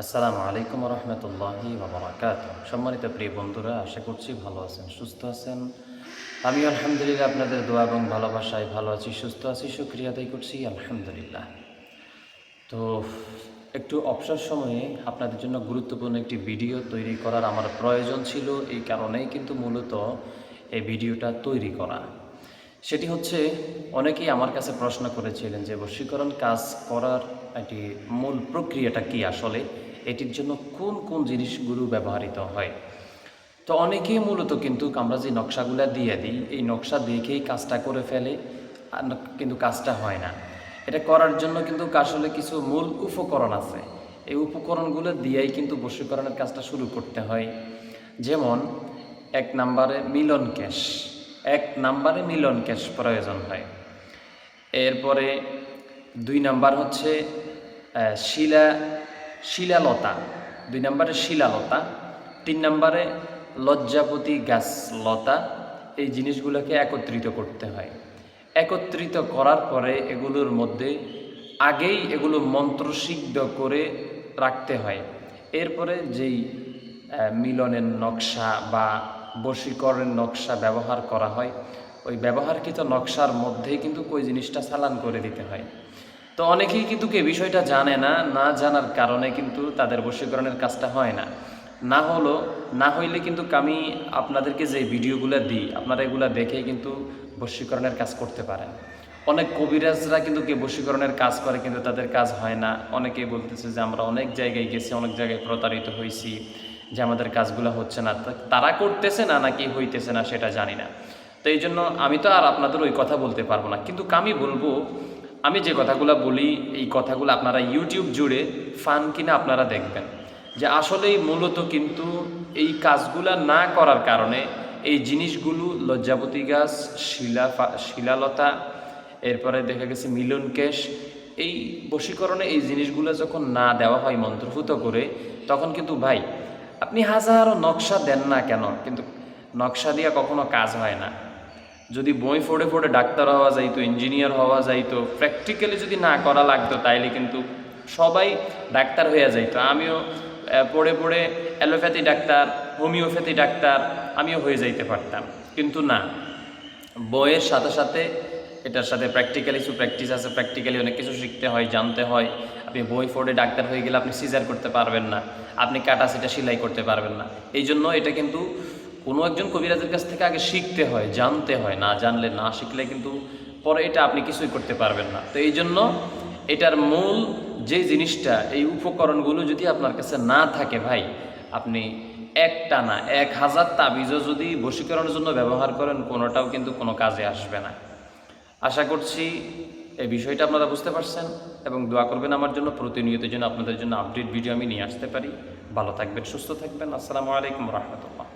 আসসালামু আলাইকুম রহমতুল্লাহি বাবরাকাত সম্মানিত প্রিয় বন্ধুরা, আশা করছি ভালো আছেন, সুস্থ আছেন। আমি আলহামদুলিল্লাহ আপনাদের দোয়া এবং ভালোবাসায় ভালো আছি, সুস্থ আছি সুক্রিয়া আদায় করছি, আলহামদুলিল্লাহ। তো একটু অবসর সময়ে আপনাদের জন্য গুরুত্বপূর্ণ একটি ভিডিও তৈরি করার আমার প্রয়োজন ছিল, এই কারণেই কিন্তু মূলত এই ভিডিওটা তৈরি করা। সেটি হচ্ছে, অনেকেই আমার কাছে প্রশ্ন করেছিলেন যে বশীকরণ কাজ করার একটি মূল প্রক্রিয়াটা কি আসলে? এটির জন্য কোন কোন জিনিসগুলো ব্যবহৃত হয়? তো অনেকেই মূলত কিন্তু আমরা যে নকশাগুলো দিয়ে দিই, এই নকশা দেখেই কাজটা করে ফেলে কিন্তু কাজটা হয় না। এটা করার জন্য কিন্তু আসলে কিছু মূল উপকরণ আছে। এই উপকরণগুলো দিয়েই কিন্তু বশীকরণের কাজটা শুরু করতে হয়। যেমন, এক নম্বরে মিলন ক্যাশ। এক নাম্বারে মিলন ক্যাশ প্রয়োজন হয়। এরপরে দুই নাম্বার হচ্ছে শিলা, শিলালতা। দুই নম্বরে শিলালতা, তিন নম্বরে লজ্জাপতি গাছ লতা এই জিনিসগুলোকে একত্রিত করতে হয়। একত্রিত করার পরে এগুলোর মধ্যে আগেই এগুলো মন্ত্রসিদ্ধ করে রাখতে হয়। এরপরে যেই মিলনের নকশা বা বশীকরণের নকশা ব্যবহার করা হয়। ওই ব্যবহারকৃত নকশার মধ্যেই কিন্তু ওই জিনিসটা চালান করে দিতে হয়। তো অনেকেই কিন্তু এই বিষয়টা জানে না না জানার কারণে কিন্তু তাদের বশীকরণের কাজটা হয় না। না হলো, না হইলে কিন্তু আমি আপনাদেরকে যে ভিডিওগুলো দিই, আপনারা এগুলো দেখে কিন্তু বশীকরণের কাজ করতে পারেন। অনেক কবিরাজরা কিন্তু কে বশীকরণের কাজ করে কিন্তু তাদের কাজ হয় না। অনেকেই বলতেছে যে আমরা অনেক জায়গায় গেছি, অনেক জায়গায় প্রতারিত হয়েছি যে আমাদের কাজগুলো হচ্ছে না তারা করতেছে না নাকি হইতেছে না সেটা জানি না। তো এই জন্য আমি তো আর আপনাদের ওই কথা বলতে পারব না। কিন্তু আমি বলব, আমি যে কথাগুলো বলি, এই কথাগুলো আপনারা ইউটিউব জুড়ে ফান কিনা আপনারা দেখবেন। যে আসলেই মূলত কিন্তু এই কাজগুলা না করার কারণে এই জিনিসগুলো লজ্জাপতি গাছ, শিলা শিলালতা, এরপরে দেখা গেছে মিলন কেশ, এই বশীকরণে এই জিনিসগুলো যখন না দেওয়া হয় মন্ত্রভূত করে, তখন কিন্তু ভাই আপনি হাজারো নকশা দেন না কেন? কিন্তু নকশা দিয়া কখনো কাজ হয় না। যদি বই পড়ে পড়ে ডাক্তার হওয়া যাইতো, ইঞ্জিনিয়ার হওয়া যাইতো প্র্যাকটিক্যালি যদি না করা লাগতো, তাইলে কিন্তু সবাই ডাক্তার হয়ে যাইতো। আমিও পড়ে পড়ে অ্যালোপ্যাথি ডাক্তার, হোমিওপ্যাথি ডাক্তার, আমিও হয়ে যাইতে পারতাম। কিন্তু না, বইয়ের সাথে সাথে এটার সাথে প্র্যাকটিক্যালি কিছু প্র্যাকটিস আছে প্র্যাকটিক্যালি অনেক কিছু শিখতে হয়, জানতে হয়। আপনি বই ফোর্ডে ডাক্তার হয়ে গেলে আপনি সিজার করতে পারবেন না। আপনি কাটা সেটা সেলাই করতে পারবেন না। এই জন্য এটা কিন্তু কোনো একজন কবিরাজের কাছ থেকে আগে শিখতে হয়, জানতে হয়। না জানলে না শিখলে কিন্তু পরে এটা আপনি কিছুই করতে পারবেন না। তো এই জন্য এটার মূল যে জিনিসটা, এই উপকরণগুলো যদি আপনার কাছে না থাকে ভাই, আপনি একটা না, এক হাজার তাবিজও যদি বশীকরণের জন্য ব্যবহার করেন, কোনোটাও কিন্তু কোনো কাজে আসবে না। আশা করছি এই বিষয়টা আপনারা বুঝতে পারছেন এবং দোয়া করবেন আমার জন্য প্রতিনিয়তের জন্য আপনাদের জন্য আপডেট ভিডিও আমি নিয়ে আসতে পারি। ভালো থাকবেন, সুস্থ থাকবেন। আসসালামু আলাইকুম রহমতুল্লাহ।